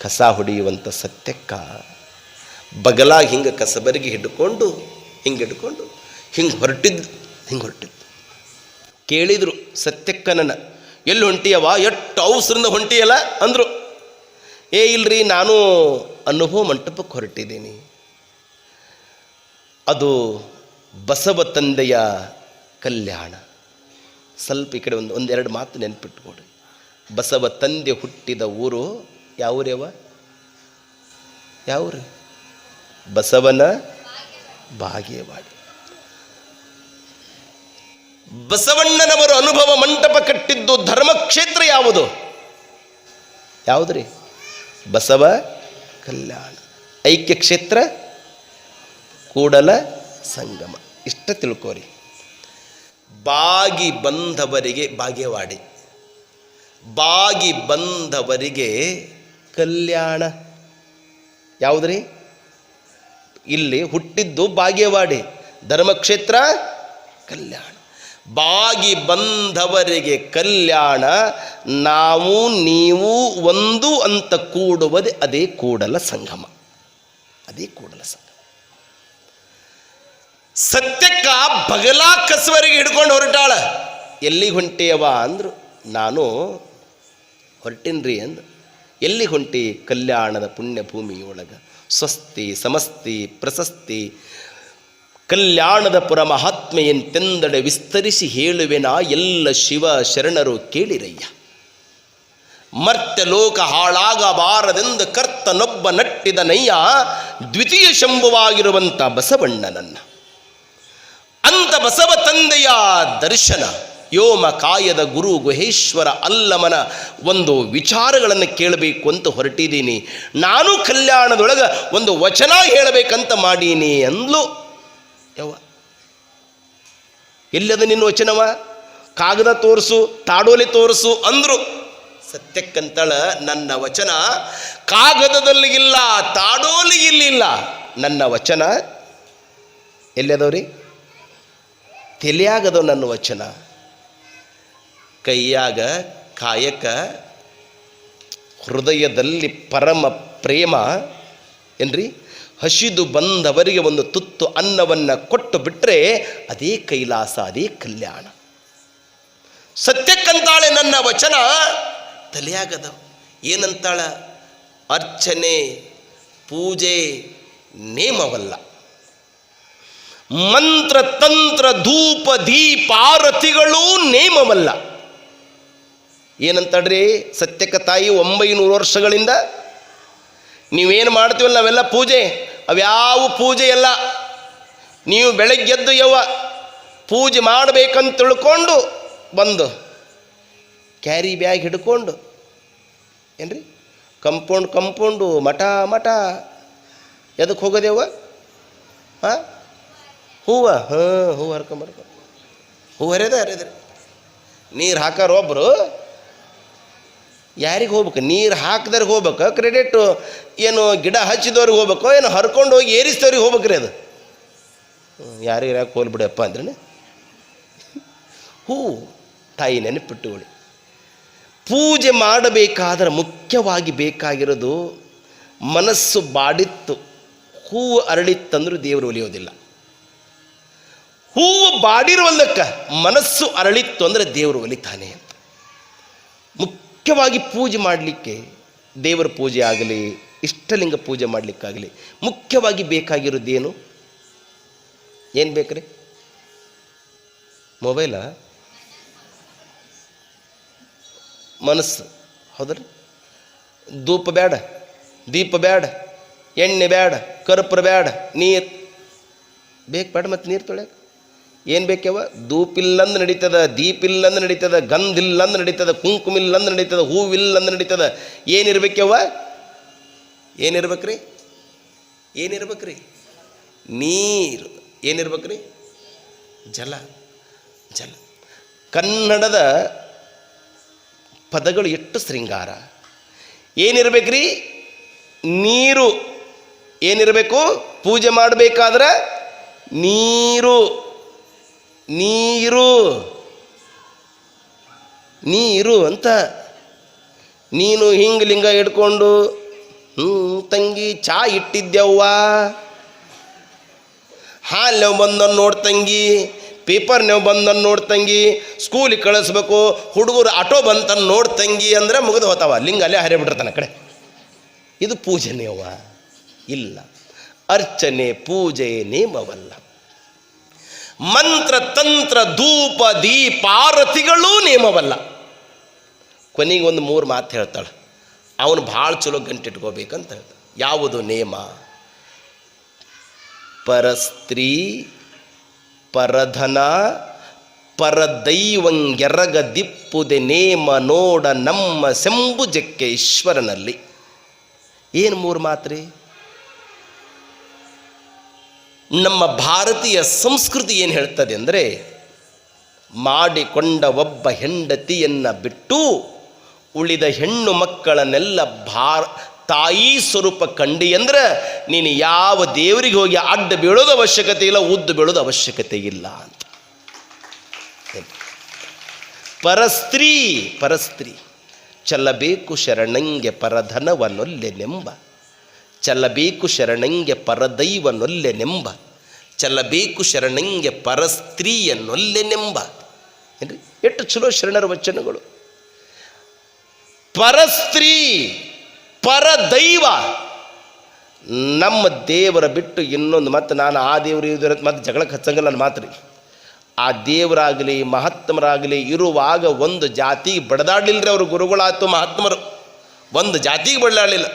ಕಸ ಹೊಡೆಯುವಂಥ ಸತ್ಯಕ್ಕ ಬಗಲಾಗಿ ಹಿಂಗೆ ಕಸಬರಿಗೆ ಹಿಡ್ಕೊಂಡು, ಹಿಂಗೆ ಹಿಡ್ಕೊಂಡು, ಹಿಂಗೆ ಹೊರಟಿದ್ದು ಹಿಂಗೆ ಹೊರಟಿದ್ದು ಕೇಳಿದರು ಸತ್ಯಕ್ಕನನ್ನ ಎಲ್ಲಿ ಹೊಂಟಿಯವ ಎಷ್ಟು ಅವಸರಿಂದ ಹೊಂಟಿಯಲ್ಲ ಅಂದರು. ಏ, ಇಲ್ರಿ, ನಾನು ಅನುಭವ ಮಂಟಪಕ್ಕೆ ಹೊರಟಿದ್ದೀನಿ. ಅದು ಬಸವ ತಂದೆಯ ಕಲ್ಯಾಣ. ಸ್ವಲ್ಪ ಈ ಕಡೆ ಒಂದು, ಒಂದೆರಡು ಮಾತು ನೆನ್ಪಿಟ್ಕೊಡಿ. ಬಸವ ತಂದೆ ಹುಟ್ಟಿದ ಊರು ಯಾವ್ರವ ಯಾವ್ರಿ ಬಸವನ ಬಾಗೇವಾಡಿ. ಬಸವಣ್ಣನವರು ಅನುಭವ ಮಂಟಪ ಕಟ್ಟಿದ್ದು ಧರ್ಮಕ್ಷೇತ್ರ ಯಾವುದು? ಯಾವುದ್ರಿ? ಬಸವ ಕಲ್ಯಾಣ. ಐಕ್ಯ ಕ್ಷೇತ್ರ, ಕೂಡಲ ಸಂಗಮ. ಇಷ್ಟ ತಿಳ್ಕೋರಿ. ಬಾಗಿ ಬಂದವರಿಗೆ ಬಾಗೇವಾಡಿ. ಬಾಗಿ ಬಂದವರಿಗೆ ಕಲ್ಯಾಣ. ಯಾವುದ್ರಿ? ಇಲ್ಲಿ ಹುಟ್ಟಿದ್ದು ಬಾಗೇವಾಡಿ ಧರ್ಮಕ್ಷೇತ್ರ, ಕಲ್ಯಾಣ. ಬಾಗಿ ಬಂದವರಿಗೆ ಕಲ್ಯಾಣ, ನಾವು, ನೀವು, ಒಂದು ಅಂತ ಕೂಡುವುದೇ ಅದೇ ಕೂಡಲ ಸಂಗಮ. ಅದೇ ಕೂಡಲ ಸಂಗಮ. ಸತ್ಯಕ್ಕ ಬಗಲಾ ಕಸವರಿಗೆ ಹಿಡ್ಕೊಂಡು ಹೊರಟಾಳ. ಎಲ್ಲಿಗೆ ಹೊಂಟಿಯವ ಅಂದರು, ನಾನು ಹೊರಟಿನ್ರಿ ಅಂದು ಎಲ್ಲಿ ಹೊಂಟಿ ಕಲ್ಯಾಣದ ಪುಣ್ಯ ಭೂಮಿಯೊಳಗ? ಸ್ವಸ್ತಿ, ಸಮಸ್ತಿ, ಪ್ರಶಸ್ತಿ. ಕಲ್ಯಾಣದ ಪುರ ಮಹಾತ್ಮೆಯಂತೆಂದಡೆ ವಿಸ್ತರಿಸಿ ಹೇಳುವೆನಾ ಎಲ್ಲ ಶಿವ ಶರಣರು ಕೇಳಿರಯ್ಯ. ಮರ್ತ್ಯ ಲೋಕ ಹಾಳಾಗಬಾರದೆಂದು ಕರ್ತನೊಬ್ಬ ನಟ್ಟಿದ ನಯ್ಯ ದ್ವಿತೀಯ ಶಂಭುವಾಗಿರುವಂಥ ಬಸವಣ್ಣನನ್ನ. ಅಂತ ಬಸವ ತಂದೆಯ ದರ್ಶನ ಯೋಮ ಕಾಯದ ಗುರು ಗುಹೇಶ್ವರ ಅಲ್ಲಮನ ಒಂದು ವಿಚಾರಗಳನ್ನು ಕೇಳಬೇಕು ಅಂತ ಹೊರಟಿದ್ದೀನಿ. ನಾನು ಕಲ್ಯಾಣದೊಳಗೆ ಒಂದು ವಚನ ಹೇಳಬೇಕಂತ ಮಾಡೀನಿ ಅಂದ್ಲು. ಯವ್ವ. ಎಲ್ಲದ ನಿನ್ನ ವಚನವ? ಕಾಗದ ತೋರಿಸು, ತಾಡೋಲಿ ತೋರಿಸು ಅಂದ್ರು. ಸತ್ಯಕ್ಕಂತಳ ನನ್ನ ವಚನ ಕಾಗದದಲ್ಲಿ ಇಲ್ಲ, ತಾಡೋಲಿ ಇಲ್ಲಿಲ್ಲ ನನ್ನ ವಚನ ಎಲ್ಲದವ್ರಿ? ತಿಳಿಯಾಗದವ ನನ್ನ ವಚನ. ಕೈಯಾಗ ಕಾಯಕ ಹೃದಯದಲ್ಲಿ ಪರಮ ಪ್ರೇಮ ಏನ್ರಿ? ಹಸಿದು ಬಂದವರಿಗೆ ಒಂದು ತುತ್ತು ಅನ್ನವನ್ನು ಕೊಟ್ಟು ಬಿಟ್ಟರೆ ಅದೇ ಕೈಲಾಸ, ಅದೇ ಕಲ್ಯಾಣ. ಸತ್ಯಕ್ಕಂತಾಳೆ ನನ್ನ ವಚನ ತಲೆಯಾಗದ ಏನಂತಾಳ? ಅರ್ಚನೆ, ಪೂಜೆ, ನೇಮವಲ್ಲ. ಮಂತ್ರ ತಂತ್ರ ಧೂಪ ದೀಪಾರತಿಗಳೂ ನೇಮವಲ್ಲ. ಏನಂತಡ್ರಿ ಸತ್ಯಕ ತಾಯಿ ಒಂಬೈನೂರು ವರ್ಷಗಳಿಂದ ನೀವೇನು ಮಾಡ್ತೀವಲ್ಲ, ನಾವೆಲ್ಲ ಪೂಜೆ. ಅವ್ಯಾವ ಪೂಜೆ ಎಲ್ಲ? ನೀವು ಬೆಳಗ್ಗೆದ್ದು ಯವ್ವ ಪೂಜೆ ಮಾಡಬೇಕಂತ ತಿಳ್ಕೊಂಡು ಬಂದು ಕ್ಯಾರಿ ಬ್ಯಾಗ್ ಹಿಡ್ಕೊಂಡು, ಏನ್ರಿ? ಕಂಪೌಂಡ್, ಕಂಪೌಂಡು, ಮಠ ಮಠ. ಎದಕ್ಕೆ ಹೋಗೋದೇವ ಹಾಂ ಹೂವ? ಹಾಂ, ಹೂವು ಹರ್ಕೊಂಬರ್ಕೊ. ಹೂವು ಹರಿದ ಹರಿದ್ರಿ ನೀರು ಹಾಕಾರ ಒಬ್ಬರು ಯಾರಿಗೆ ಹೋಗ್ಬೇಕು? ನೀರು ಹಾಕಿದವ್ರಿಗೆ ಹೋಗ್ಬೇಕು? ಕ್ರೆಡಿಟ್ ಏನು ಗಿಡ ಹಚ್ಚಿದವ್ರಿಗೆ ಹೋಗ್ಬೇಕು? ಏನು ಹರ್ಕೊಂಡು ಹೋಗಿ ಏರಿಸಿದವ್ರಿಗೆ ಹೋಗ್ಬೇಕ್ರಿ ಅದು? ಯಾರಿಗೆ ಯಾಕೆ ಹೋಲ್ಬಿಡಪ್ಪ ಅಂದ್ರೆ ಹೂ, ತಾಯಿ ನೆನಪಿಟ್ಟುಕೊಳ್ಳಿ. ಪೂಜೆ ಮಾಡಬೇಕಾದ್ರೆ ಮುಖ್ಯವಾಗಿ ಬೇಕಾಗಿರೋದು ಮನಸ್ಸು ಬಾಡಿತ್ತು. ಹೂವು ಅರಳಿತ್ತಂದ್ರೂ ದೇವರು ಒಲಿಯೋದಿಲ್ಲ. ಹೂವು ಬಾಡಿರುವಲ್ಲಕ್ಕ ಮನಸ್ಸು ಅರಳಿತ್ತು ಅಂದರೆ ದೇವರು ಒಲಿತಾನೆ ಅಂತ. ಮುಖ್ಯವಾಗಿ ಪೂಜೆ ಮಾಡಲಿಕ್ಕೆ ದೇವರ ಪೂಜೆ ಆಗಲಿ, ಇಷ್ಟಲಿಂಗ ಪೂಜೆ ಮಾಡಲಿಕ್ಕಾಗಲಿ, ಮುಖ್ಯವಾಗಿ ಬೇಕಾಗಿರೋದೇನು ಏನು? ಬೇಕ್ರಿ? ಮೊಬೈಲ? ಮನಸ್ಸು, ಹೌದ್ರಿ? ಧೂಪ ಬೇಡ ದೀಪ ಬೇಡ ಎಣ್ಣೆ ಬೇಡ ಕರ್ಪೂರ ಬೇಡ ನೀರು. ಬೇಕು ಬೇಡ ಮತ್ತು ನೀರು ತೊಳ್ಯಾಕ? ಏನು ಬೇಕ್ಯವ? ದೂಪಿಲ್ಲಂದು ನಡೀತದ, ದೀಪಿಲ್ಲಂದು ನಡೀತದ, ಗಂಧಿಲ್ಲಂದು ನಡೀತದ, ಕುಂಕುಮಿಲ್ಲಂದು ನಡೀತದ, ಹೂವಿಲ್ಲಂದು ನಡೀತದ. ಏನಿರ್ಬೇಕ್ಯವ? ಏನಿರ್ಬೇಕ್ರಿ? ಏನಿರ್ಬೇಕ್ರಿ? ನೀರು. ಏನಿರ್ಬೇಕ್ರಿ? ಜಲ. ಜಲ. ಕನ್ನಡದ ಪದಗಳು ಎಷ್ಟು ಶೃಂಗಾರ? ಏನಿರ್ಬೇಕ್ರಿ? ನೀರು. ಏನಿರಬೇಕು? ಪೂಜೆ ಮಾಡಬೇಕಾದ್ರೆ ನೀರು. ನೀರು. ನೀರು ಅಂತ. ನೀನು ಹಿಂಗೆ ಲಿಂಗ ಇಟ್ಕೊಂಡು ಹ್ಞೂ ತಂಗಿ ಚಾ ಇಟ್ಟಿದ್ದೆವ್ವ ಹಾಲು ಬಂದನ್ನು ನೋಡ್ ತಂಗಿ, ಪೇಪರ್ ನೀವು ಬಂದನ್ನು ನೋಡ್ ತಂಗಿ, ಸ್ಕೂಲಿಗೆ ಕಳಿಸ್ಬೇಕು, ಹುಡುಗರು ಆಟೋ ಬಂತನ್ನು ನೋಡ್ ತಂಗಿ ಅಂದ್ರೆ ಮುಗಿದು ಹೋತಾವ. ಲಿಂಗ ಅಲ್ಲೇ ಹರಿಬಿಟ್ಟಿರ್ತಾನೆ ಕಡೆ. ಇದು ಪೂಜನೆಯವ್ವ ಇಲ್ಲ. ಅರ್ಚನೆ ಪೂಜೆ ನೇಮವಲ್ಲ. ಮಂತ್ರ, ತಂತ್ರ, ಧೂಪ ದೀಪಾರತಿಗಳೂ ನೇಮವಲ್ಲ ಕೊನೆಗೆ ಒಂದು ಮೂರು ಮಾತು ಹೇಳ್ತಾಳೆ. ಅವನು ಭಾಳ ಚಲೋ ಗಂಟಿಟ್ಕೋಬೇಕಂತ ಹೇಳ್ತಾಳೆ. ಯಾವುದು ನೇಮ ಪರಸ್ತ್ರೀ ಪರಧನ ಪರದೈವಂಗೆರಗ ದಿಪ್ಪುದೆ ನೇಮ ನೋಡ ನಮ್ಮ ಸೆಂಬುಜಕ್ಕೆ ಈಶ್ವರನಲ್ಲಿ. ಏನು ಮೂರು ಮಾತ್ರಿ? ನಮ್ಮ ಭಾರತೀಯ ಸಂಸ್ಕೃತಿ ಏನು ಹೇಳ್ತದೆ ಅಂದರೆ, ಮಾಡಿಕೊಂಡ ಒಬ್ಬ ಹೆಂಡತಿಯನ್ನು ಬಿಟ್ಟು ಉಳಿದ ಹೆಣ್ಣು ಮಕ್ಕಳನ್ನೆಲ್ಲ ಭಾರ, ತಾಯಿ ಸ್ವರೂಪ ಕಂಡಿ ಅಂದ್ರೆ, ನೀನು ಯಾವ ದೇವರಿಗೆ ಹೋಗಿ ಅಡ್ಡ ಬೀಳೋದು ಅವಶ್ಯಕತೆ ಇಲ್ಲ, ಉದ್ದು ಬೀಳೋದು ಅವಶ್ಯಕತೆ ಇಲ್ಲ ಅಂತ. ಪರಸ್ತ್ರೀ ಪರಸ್ತ್ರೀ ಚಲ್ಲಬೇಕು ಶರಣಂಗೆ ಪರಧನವನೊಲ್ಲೆನೆಂಬ ಚಲ್ಲಬೇಕು ಶರಣಂಗೆ ಪರದೈವನೊಲ್ಲೆನೆಂಬ ಚಲ್ಲಬೇಕು ಶರಣಂಗೆ ಪರಸ್ತ್ರೀಯನೊಲ್ಲೆನೆಂಬ ಏನ್ರಿ? ಎಷ್ಟು ಚಲೋ ಶರಣರ ವಚನಗಳು. ಪರಸ್ತ್ರೀ, ಪರದೈವ. ನಮ್ಮ ದೇವರ ಬಿಟ್ಟು ಇನ್ನೊಂದು ಮತ್ತೆ ನಾನು ಆ ದೇವರು ಇದ್ರ ಮತ್ತೆ ಜಗಳಕ್ಕೆ ಹಚ್ಚಂಗಿಲ್ಲ ನನ್ನ ಮಾತ್ರಿ ಆ ದೇವರಾಗಲಿ ಮಹಾತ್ಮರಾಗಲಿ ಇರುವಾಗ ಒಂದು ಜಾತಿಗೆ ಬಡದಾಡಲಿಲ್ಲರಿ ಅವರು ಗುರುಗಳಾಯ್ತು ಮಹಾತ್ಮರು ಒಂದು ಜಾತಿಗೆ ಬಡದಾಡಲಿಲ್ಲ.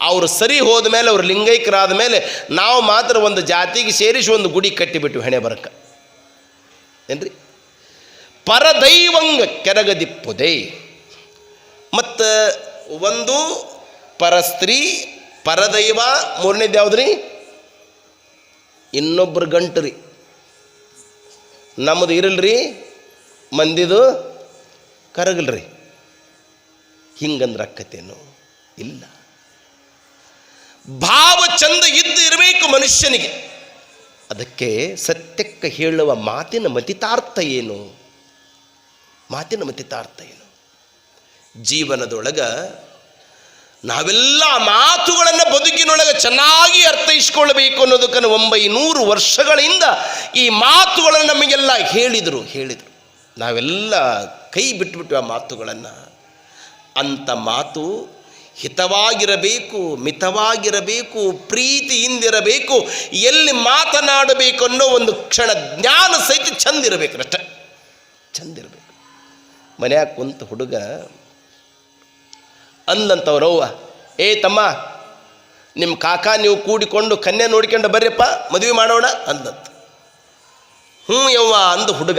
ಅವರು ಸರಿ ಹೋದ ಮೇಲೆ ಅವರು ಲಿಂಗೈಕ್ಯರಾದ ಮೇಲೆ ನಾವು ಮಾತ್ರ ಒಂದು ಜಾತಿಗೆ ಸೇರಿಸಿ ಒಂದು ಗುಡಿ ಕಟ್ಟಿಬಿಟ್ಟು ಹೆಣೆ ಬರಕ. ಏನ್ರಿ? ಪರದೈವಂಗ ಕೆರಗದಿಪ್ಪುದೇ. ಮತ್ತು ಒಂದು ಪರಸ್ತ್ರೀ, ಪರದೈವ, ಮೂರನೇದು ಯಾವುದ್ರಿ? ಇನ್ನೊಬ್ಬರು ಗಂಟು ರೀ ನಮ್ಮದು ಇರಲ್ರಿ, ಮಂದಿದು ಕರಗಲ್ರಿ. ಹಿಂಗಂದ್ರೆ ಅಕ್ಕತೇನು ಇಲ್ಲ. ಭಾವ ಚಂದ ಇದ್ದು ಇರಬೇಕು ಮನುಷ್ಯನಿಗೆ. ಅದಕ್ಕೆ ಸತ್ಯಕ್ಕೆ ಹೇಳುವ ಮಾತಿನ ಮತಿತಾರ್ಥ ಏನು? ಮಾತಿನ ಮತಿತಾರ್ಥ ಏನು? ಜೀವನದೊಳಗ ನಾವೆಲ್ಲ ಮಾತುಗಳನ್ನು ಬದುಕಿನೊಳಗೆ ಚೆನ್ನಾಗಿ ಅರ್ಥೈಸ್ಕೊಳ್ಬೇಕು ಅನ್ನೋದಕ್ಕನ್ನು ಒಂಬೈನೂರು ವರ್ಷಗಳಿಂದ ಈ ಮಾತುಗಳನ್ನು ನಮಗೆಲ್ಲ ಹೇಳಿದರು ಹೇಳಿದರು. ನಾವೆಲ್ಲ ಕೈ ಬಿಟ್ಬಿಟ್ಟು ಆ ಮಾತುಗಳನ್ನು. ಅಂಥ ಮಾತು ಹಿತವಾಗಿರಬೇಕು, ಮಿತವಾಗಿರಬೇಕು, ಪ್ರೀತಿಯಿಂದಿರಬೇಕು, ಎಲ್ಲಿ ಮಾತನಾಡಬೇಕು ಅನ್ನೋ ಒಂದು ಕ್ಷಣ ಜ್ಞಾನ ಸಹಿತ ಚಂದಿರಬೇಕು ಅಷ್ಟೆ. ಚಂದಿರಬೇಕು. ಮನ್ಯಾಗ ಕುಂತ ಹುಡುಗ ಅಂದಂಥವ್ರವ್ವ ಏ ತಮ್ಮ ನಿಮ್ಮ ಕಾಕ ನೀವು ಕೂಡಿಕೊಂಡು ಕನ್ಯೆ ನೋಡಿಕೊಂಡು ಬರ್ರಿಯಪ್ಪ ಮದುವೆ ಮಾಡೋಣ? ಅಂದಂತ. ಹ್ಞೂ ಯವ್ವ, ಅಂದು ಹುಡುಗ.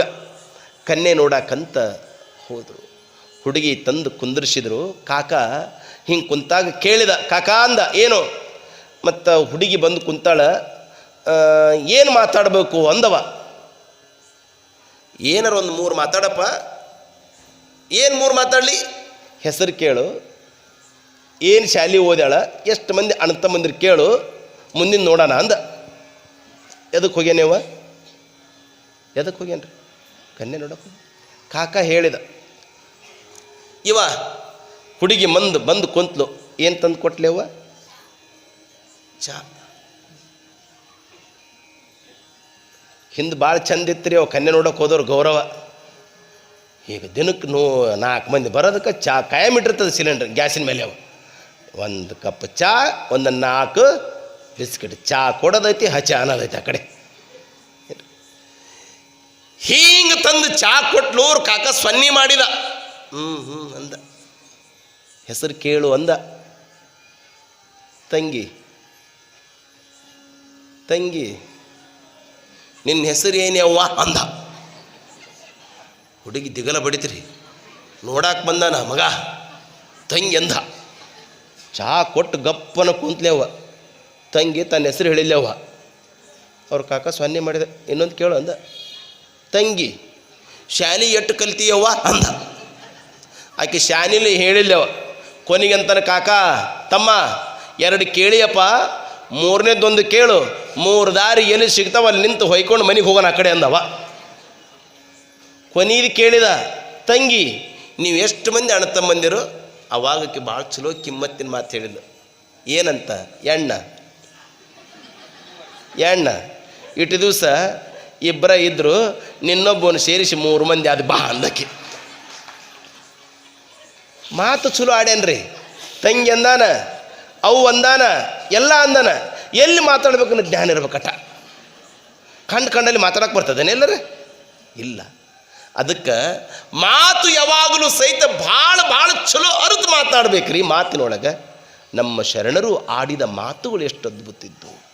ಕನ್ಯೆ ನೋಡಕ್ಕಂತ ಹೋದರು. ಹುಡುಗಿ ತಂದು ಕುಂದರ್ಸಿದ್ರು, ಕಾಕ ಹಿಂಗೆ ಕುಂತಾಗ ಕೇಳಿದ, ಕಾಕಾ ಅಂದ, ಏನು? ಮತ್ತು ಹುಡುಗಿ ಬಂದು ಕುಂತಾಳ ಏನು ಮಾತಾಡಬೇಕು? ಅಂದವ. ಏನಾರ ಒಂದು ಮೂರು ಮಾತಾಡಪ್ಪ. ಏನು ಮೂರು ಮಾತಾಡಲಿ? ಹೆಸರು ಕೇಳು. ಏನು ಶಾಲೆ ಓದ್ಯಾಳ? ಎಷ್ಟು ಮಂದಿ ಅಣ್ಣ ಮಂದಿರ್ ಕೇಳು, ಮುಂದಿನ ನೋಡೋಣ ಅಂದ. ಎದಕ್ಕೆ ಹೋಗ್ಯಾನೇವ ಎದಕ್ಕೆ ಹೋಗ್ಯಾನ್ರಿ? ಕನ್ಯೆ ನೋಡಕ್ಕೆ ಕಾಕ ಹೇಳಿದ. ಇವ ಹುಡುಗಿ ಮಂದು ಬಂದು ಕುಂತ್ಲು, ಏನು ತಂದು ಕೊಟ್ಲೇವ ಚಾ. ಹಿಂದೆ ಭಾಳ ಚಂದ ಇತ್ತು ರೀ ಅವು ಕನ್ಯೆ ನೋಡೋಕೆ ಹೋದವ್ರು ಗೌರವ. ಈಗ ದಿನಕ್ಕೆ ನೂ ನಾಲ್ಕು ಮಂದಿ ಬರೋದಕ್ಕೆ ಚಾ ಕಾಯಂ ಇಟ್ಟಿರ್ತದೆ ಸಿಲಿಂಡ್ರ್ ಗ್ಯಾಸಿನ ಮೇಲೆ ಅವು. ಒಂದು ಕಪ್ ಚಾ, ಒಂದು ನಾಲ್ಕು ಬಿಸ್ಕಿಟ್. ಚಾ ಕೊಡೋದೈತಿ ಹಚ್ಚ ಅನ್ನೋದೈತಿ ಆ ಕಡೆ. ಹಿಂಗೆ ತಂದು ಚಾ ಕೊಟ್ಲು ಅವ್ರು ಕಾಕ ಸೊನ್ನಿ ಮಾಡಿದ. ಹ್ಞೂ ಹ್ಞೂ ಅಂದ. ಹೆಸರು ಕೇಳು ಅಂದ. ತಂಗಿ ತಂಗಿ, ನಿನ್ನ ಹೆಸರು ಏನ್ಯವ್ವ ಅಂದ. ಹುಡುಗಿ ದಿಗಲ ಬಡಿತ್ರಿ. ನೋಡಾಕ್ ಬಂದಾನ ಮಗ. ತಂಗಿ ಅಂದ ಚಹಾ ಕೊಟ್ಟು ಗಪ್ಪನ ಕುಂತ್ಲೇವ ತಂಗಿ ತನ್ನ ಹೆಸರು ಹೇಳಿಲ್ಲವ ಅವ್ರ ಕಾಕ ಸೊನ್ನೆ ಮಾಡಿದ. ಇನ್ನೊಂದು ಕೇಳು ಅಂದ. ತಂಗಿ, ಶಾಲಿ ಎಟ್ಟು ಕಲ್ತೀಯವ್ವ ಅಂದ. ಆಕೆ ಶಾನಿಲಿ ಹೇಳಿಲ್ಲವ ಕೊನೆಗಂತನ ಕಾಕ, ತಮ್ಮ, ಎರಡು ಕೇಳಿಯಪ್ಪ, ಮೂರನೇದೊಂದು ಕೇಳು, ಮೂರು ದಾರಿ ಎಲ್ಲಿ ಸಿಗ್ತಾವ ಅಲ್ಲಿ ನಿಂತು ಹೊಯ್ಕೊಂಡು ಮನೆಗೆ ಹೋಗೋಣ ಆ ಕಡೆ ಅಂದವ. ಕೊನೀದು ಕೇಳಿದ, ತಂಗಿ, ನೀವು ಎಷ್ಟು ಮಂದಿ ಅಣ್ಣ ತಮ್ಮಂದಿರು? ಅವಾಗಕ್ಕೆ ಭಾಳ ಚಲೋ ಕಿಮ್ಮತ್ತಿನ ಮಾತು ಹೇಳಿದ್ಲು. ಏನಂತ? ಎಣ್ಣ. ಎಣ್ಣ ಇಟ್ಟು ದಿವಸ ಇಬ್ಬರ ಇದ್ದರು ನಿನ್ನೊಬ್ಬನು ಸೇರಿಸಿ ಮೂರು ಮಂದಿ ಅದು ಬಾ ಅಂದಕ್ಕೆ. ಮಾತು ಚಲೋ ಆಡ್ಯಾನ್ರಿ. ತಂಗಿ ಅಂದಾನ, ಅವು ಅಂದಾನ, ಎಲ್ಲ ಅಂದಾನ. ಎಲ್ಲಿ ಮಾತಾಡ್ಬೇಕು ಅನ್ನೋ ಜ್ಞಾನ ಇರ್ಬೇಕಟ. ಕಂಡು ಕಂಡಲ್ಲಿ ಮಾತಾಡಕ್ಕೆ ಬರ್ತದೇನೆ ಎಲ್ಲರೇ ಇಲ್ಲ. ಅದಕ್ಕೆ ಮಾತು ಯಾವಾಗಲೂ ಸಹಿತ ಭಾಳ ಭಾಳ ಚಲೋ ಅರ್ಥ ಮಾತಾಡ್ಬೇಕ್ರಿ ಮಾತಿನೊಳಗೆ. ನಮ್ಮ ಶರಣರು ಆಡಿದ ಮಾತುಗಳು ಎಷ್ಟು ಅದ್ಭುತ ಇದ್ದವು.